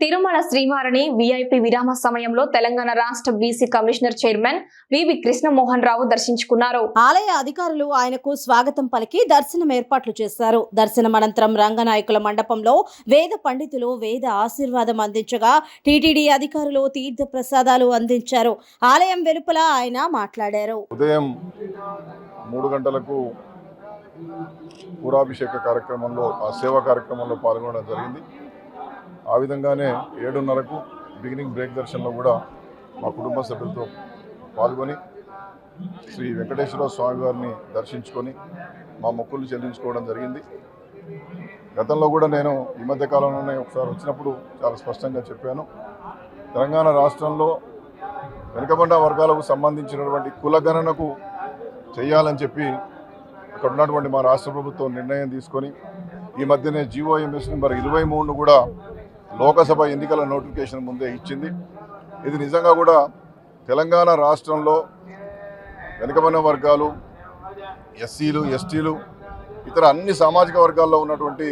తిరుమల శ్రీవారిని వీఐపీ విరామ సమయంలో తెలంగాణ రాష్ట్ర BC commissioner chairman V V Krishnamohan Rao దర్శించుకున్నారు. ఆలయ అధికారులు ఆయనకు స్వాగతం పలికి దర్శనం ఏర్పాట్లు చేశారు. దర్శనం అనంతరం రంగనాయకుల మండపంలో వేద పండితులు వేద ఆశీర్వాదం అందించగా టీటీడీ అధికారులు తీర్థ ప్రసాదాలు అందించారు. ఆలయం వెలుపల ఆయన మాట్లాడారు. ఉదయం మూడు గంటలకు పూరాభిషేక కార్యక్రమంలో ఆ సేవా కార్యక్రమంలో పాల్గొనడం జరిగింది. ఆ విధంగానే ఏడున్నరకు బిగినింగ్ బ్రేక్ దర్శనంలో కూడా మా కుటుంబ సభ్యులతో పాల్గొని శ్రీ వెంకటేశ్వర స్వామి వారిని దర్శించుకొని మా మొక్కులు చెల్లించుకోవడం జరిగింది. గతంలో కూడా నేను ఈ మధ్య కాలంలోనే ఒకసారి వచ్చినప్పుడు చాలా స్పష్టంగా చెప్పాను. తెలంగాణ రాష్ట్రంలో వెనుకబడ్డ వర్గాలకు సంబంధించినటువంటి కులగణనకు చేయాలని చెప్పి అక్కడ ఉన్నటువంటి మా రాష్ట్ర ప్రభుత్వం నిర్ణయం తీసుకొని ఈ మధ్యనే జీవోఎంఎస్ నెంబర్ ఇరవై మూడును కూడా లోకసభ ఎన్నికల నోటిఫికేషన్ ముందే ఇచ్చింది. ఇది నిజంగా కూడా తెలంగాణ రాష్ట్రంలో వెనుకబడిన వర్గాలు ఎస్సీలు ఎస్టీలు ఇతర అన్ని సామాజిక వర్గాల్లో ఉన్నటువంటి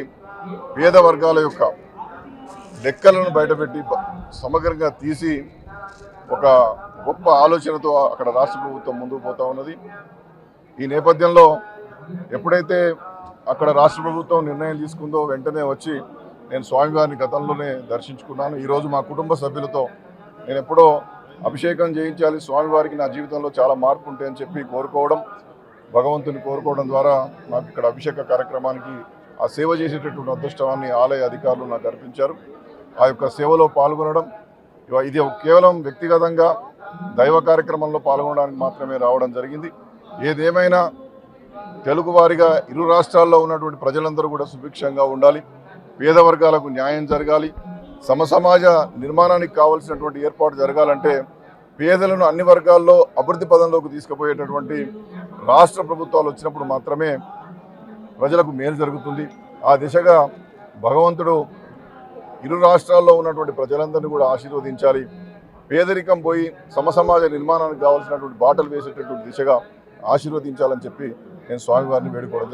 పేద వర్గాల యొక్క లెక్కలను బయటపెట్టి సమగ్రంగా తీసి ఒక గొప్ప ఆలోచనతో అక్కడ రాష్ట్ర ప్రభుత్వం ముందుకు పోతా ఉన్నది. ఈ నేపథ్యంలో ఎప్పుడైతే అక్కడ రాష్ట్ర ప్రభుత్వం నిర్ణయం తీసుకుందో వెంటనే వచ్చి నేను స్వామివారిని గతంలోనే దర్శించుకున్నాను. ఈరోజు మా కుటుంబ సభ్యులతో నేను ఎప్పుడో అభిషేకం చేయించాలి స్వామివారికి నా జీవితంలో చాలా మార్పు ఉంటాయని చెప్పి కోరుకోవడం భగవంతుని కోరుకోవడం ద్వారా నాకు ఇక్కడ అభిషేక కార్యక్రమానికి ఆ సేవ చేసేటటువంటి అదృష్టాన్ని ఆలయ అధికారులు నాకు అర్పించారు. ఆ యొక్క సేవలో పాల్గొనడం ఇవ- ఇది కేవలం వ్యక్తిగతంగా దైవ కార్యక్రమంలో పాల్గొనడానికి మాత్రమే రావడం జరిగింది. ఏదేమైనా తెలుగువారిగా ఇరు రాష్ట్రాల్లో ఉన్నటువంటి ప్రజలందరూ కూడా సుభిక్షంగా ఉండాలి. పేద వర్గాలకు న్యాయం జరగాలి. సమసమాజ నిర్మాణానికి కావలసినటువంటి ఏర్పాటు జరగాలంటే పేదలను అన్ని వర్గాల్లో అభివృద్ధి పదంలోకి తీసుకుపోయేటటువంటి రాష్ట్ర ప్రభుత్వాలు వచ్చినప్పుడు మాత్రమే ప్రజలకు మేలు జరుగుతుంది. ఆ దిశగా భగవంతుడు ఇరు రాష్ట్రాల్లో ఉన్నటువంటి ప్రజలందరినీ కూడా ఆశీర్వదించాలి. పేదరికం పోయి సమసమాజ నిర్మాణానికి కావాల్సినటువంటి బాటలు వేసేటటువంటి దిశగా ఆశీర్వదించాలని చెప్పి నేను స్వామివారిని వేడుకోవడం